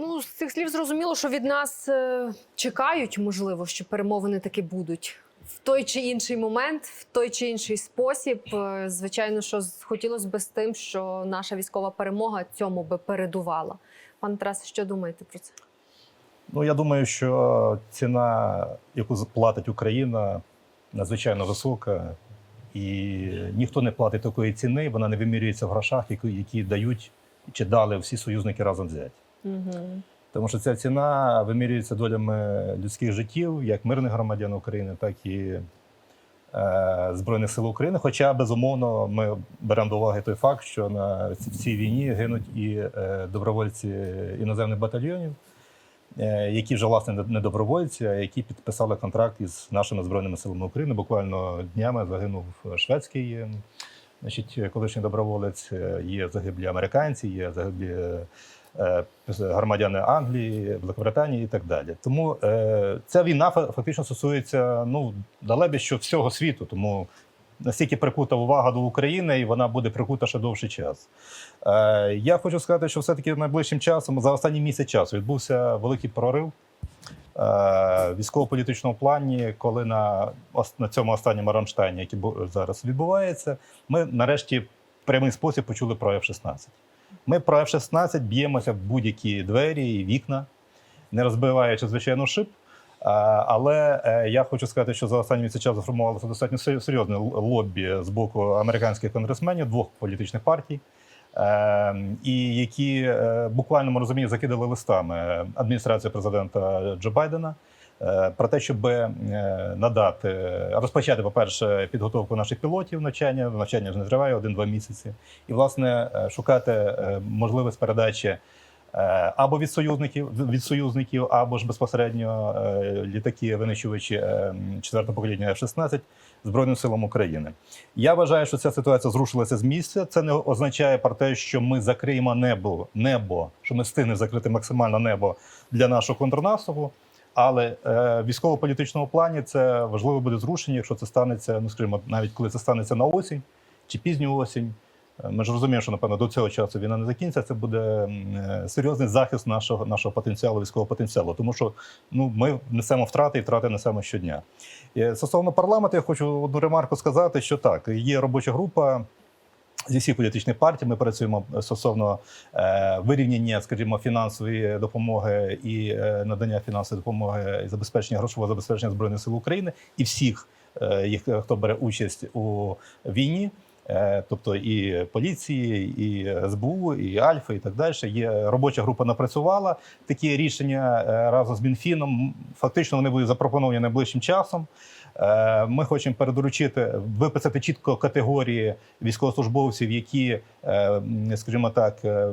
Ну, з цих слів зрозуміло, що від нас е, чекають, можливо, що перемовини таки будуть в той чи інший момент, в той чи інший спосіб. Е, Звичайно, що хотілося б з тим, що наша військова перемога цьому би передувала. Пане Тарасе, що думаєте про це? Ну, я думаю, що ціна, яку платить Україна, надзвичайно висока, і ніхто не платить такої ціни, вона не вимірюється в грошах, які, які дають чи дали всі союзники разом взяті. Тому що ця ціна вимірюється долями людських життів, як мирних громадян України, так і е, Збройних сил України. Хоча, безумовно, ми беремо до уваги той факт, що на цій війні гинуть і е, добровольці іноземних батальйонів, е, які вже власне не- добровольці, а які підписали контракт із нашими збройними силами України. Буквально днями загинув шведський. е, Значить, колишній доброволець е, є загиблі американці, є загиблі громадяни Англії, Великобританії і так далі. Тому е, ця війна фактично стосується ну далебі що всього світу. Тому настільки прикута увага до України, і вона буде прикута ще довший час. Е, я хочу сказати, що все-таки найближчим часом, за останній місяць часу, відбувся великий прорив. е, Військово-політичному плані, коли на, на цьому останньому Рамштайні, який зараз відбувається, ми нарешті прямий спосіб почули про F-16. Ми про F-16 б'ємося в будь-які двері і вікна, не розбиваючи, звичайно, шип. Але е, я хочу сказати, що за останні місяці часу сформувалося достатньо серйозне лобі з боку американських конгресменів двох політичних партій, е, і які е, в буквальному закидали листами адміністрацію президента Джо Байдена. Е, Про те, щоб е, надати розпочати, по-перше, підготовку наших пілотів навчання. Навчання ж не триває один-два місяці, і власне е, шукати е, можливість передачі е, або від союзників від союзників, або ж безпосередньо е, літаки винищувачі е, четвертого покоління F-16 Збройним силам України. Я вважаю, що ця ситуація зрушилася з місця. Це не означає про те, що ми закриємо небо, небо, що ми встигнемо закрити максимально небо для нашого контрнаступу. Але е, військово-політичному плані це важливо буде зрушення, якщо це станеться, ну скажімо, навіть коли це станеться на осінь чи пізню осінь. Е, Ми ж розуміємо, що напевно до цього часу війна не закінчиться. Це буде е, серйозний захист нашого нашого потенціалу, військового потенціалу, тому що ну ми несемо втрати і втрати несемо щодня. І стосовно парламенту, я хочу одну ремарку сказати, що так, є робоча група. Зі всіх політичних партій ми працюємо стосовно е, вирівняння, скажімо, фінансової допомоги і е, надання фінансової допомоги і забезпечення грошового забезпечення збройних сил України і всіх е, їх, хто бере участь у війні. Е, Тобто і поліції, і СБУ, і Альфа, і так далі. Є робоча група напрацювала такі рішення е, разом з Мінфіном. Фактично вони будуть запропоновані найближчим часом. Е, Ми хочемо передоручити виписати чітко категорії військовослужбовців, які, е, скажімо так, е,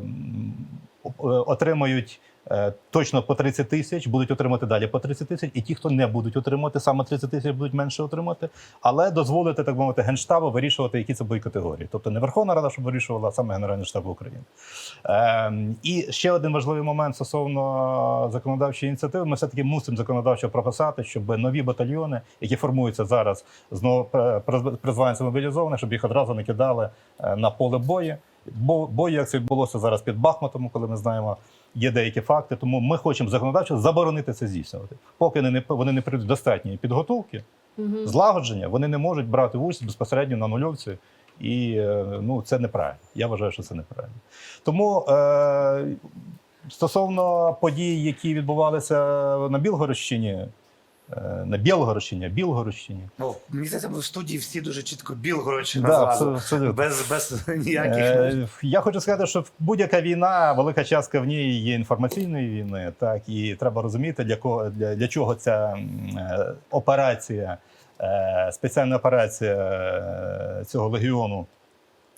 отримають. Е, Точно по 30 тисяч будуть отримати далі по 30 тисяч, і ті, хто не будуть отримати саме 30 тисяч, будуть менше отримати, але дозволити так мовити генштабу вирішувати, які це будуть категорії. Тобто не Верховна Рада, щоб вирішувала, а саме Генеральний штаб України. Ем, і ще один важливий момент стосовно законодавчої ініціативи. Ми все таки мусимо законодавчо прописати, щоб нові батальйони, які формуються зараз знову призванцями мобілізованих, щоб їх одразу не кидали е, на поле бою. Бо бою, як це відбулося зараз під Бахмутом, коли ми знаємо, є деякі факти. Тому ми хочемо законодавчо заборонити це здійснювати. Поки вони не вони не прийдуть достатньої підготовки, Угу. злагодження, вони не можуть брати участь безпосередньо на нульовці. І е, ну, це неправильно. Я вважаю, що це неправильно. Тому е, стосовно подій, які відбувалися на Білгородщині, на Білгородщині, Білгородщині. О, мені здається, в студії всі дуже чітко Білгородщина Да, абсолютно. Без, без ніяких. Е, я хочу сказати, що будь-яка війна, велика частка в ній є інформаційної війни, так і треба розуміти, для кого для, для чого ця е, операція, е, спеціальна операція е, цього легіону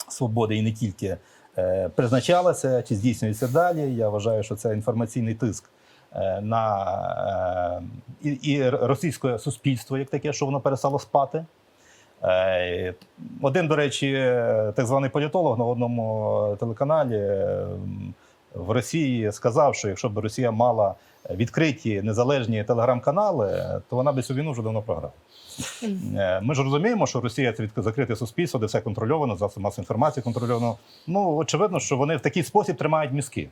свободи і не тільки е, призначалася чи здійснюється далі. Я вважаю, що це інформаційний тиск. Е, На е, і, і російське суспільство, як таке, що воно перестало спати. Е, Один, до речі, так званий політолог на одному телеканалі в Росії сказав, що якщо б Росія мала відкриті незалежні телеграм-канали, то вона би цю війну вже давно програла. Ми ж розуміємо, що Росія це закрите суспільство, де все контрольовано, засоби масової інформації контрольовано. Ну очевидно, що вони в такий спосіб тримають мізки.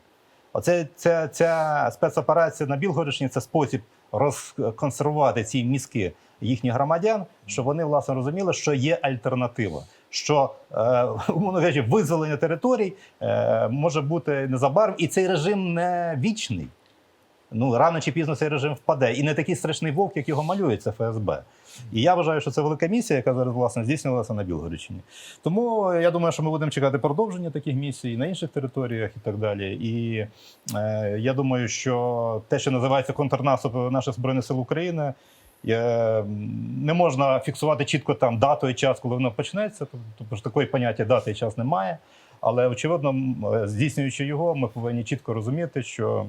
Оце ця, ця спецоперація на Білгородщині це спосіб розконсервувати ці мізки їхніх громадян, щоб вони власне розуміли, що є альтернатива. Що е, умовно кажучи, визволення територій е, може бути незабаром, і цей режим не вічний. Ну рано чи пізно цей режим впаде, і не такий страшний вовк, як його малює це ФСБ. І я вважаю, що це велика місія, яка зараз власне здійснювалася на Білгородщині. Тому я думаю, що ми будемо чекати продовження таких місій на інших територіях і так далі. І е, я думаю, що те, що називається контрнаступ наших збройних сил України. Не можна фіксувати чітко там дату і час, коли воно почнеться. Тобто ж такої поняття дати і час немає. Але очевидно, е, здійснюючи його, ми повинні чітко розуміти, що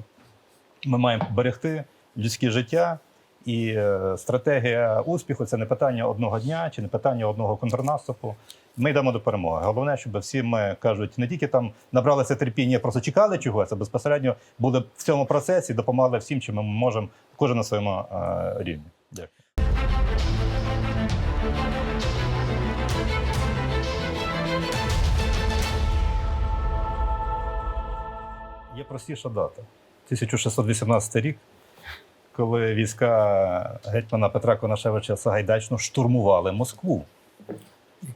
ми маємо берегти людське життя. І е, стратегія успіху це не питання одного дня чи не питання одного контрнаступу. Ми йдемо до перемоги. Головне, щоб всі ми кажуть, не тільки там набралися терпіння, просто чекали чогось, а безпосередньо були в цьому процесі, допомагали всім, чим ми можемо, кожен на своєму е, рівні. Дякую. Є простіша дата. 1618 рік, коли війська гетьмана Петра Конашевича Сагайдачного штурмували Москву.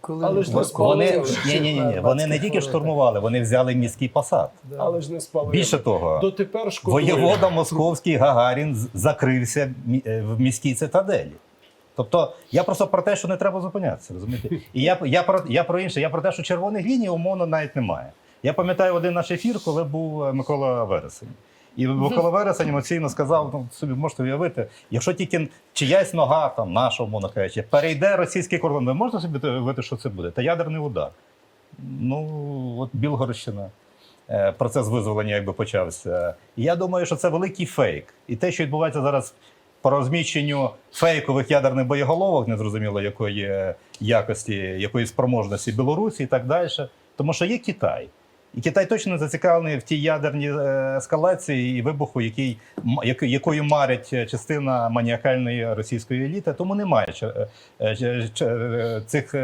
Але ж не Вони, спалили. ні, ні, ні, вони не тільки штурмували, вони взяли міський посад. Але ж не спалили. Більше того, Дотепер шкодує. воєвода московський Гагарін закрився е, в міській цитаделі. Тобто я просто про те, що не треба зупинятися, розумієте? І я, я, про, я про інше, я про те, що червоних ліній умовно навіть немає. Я пам'ятаю один наш ефір, коли був е, Микола Вересень. І Микола Вересень емоційно сказав: ну собі можете уявити, якщо тільки чиясь нога, там наша, умовно кажучи, перейде російський кордон, ви можете собі уявити, що це буде? Та ядерний удар. Ну, от Білгородщина. е, Процес визволення якби почався. Я думаю, що це великий фейк. І те, що відбувається зараз по розміщенню фейкових ядерних боєголовок, незрозуміло якої якості, якої спроможності Білорусі і так далі. Тому що є Китай. І Китай точно зацікавлений в тій ядерній е, ескалації і вибуху, який, якою марить е, частина маніакальної російської еліти. Тому немає е, цих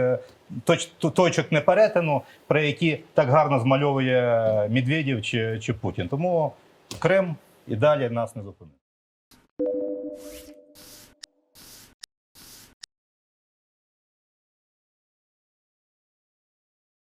точ, точок неперетину, про які так гарно змальовує Медведєв чи, чи Путін. Тому Крим і далі нас не зупинить.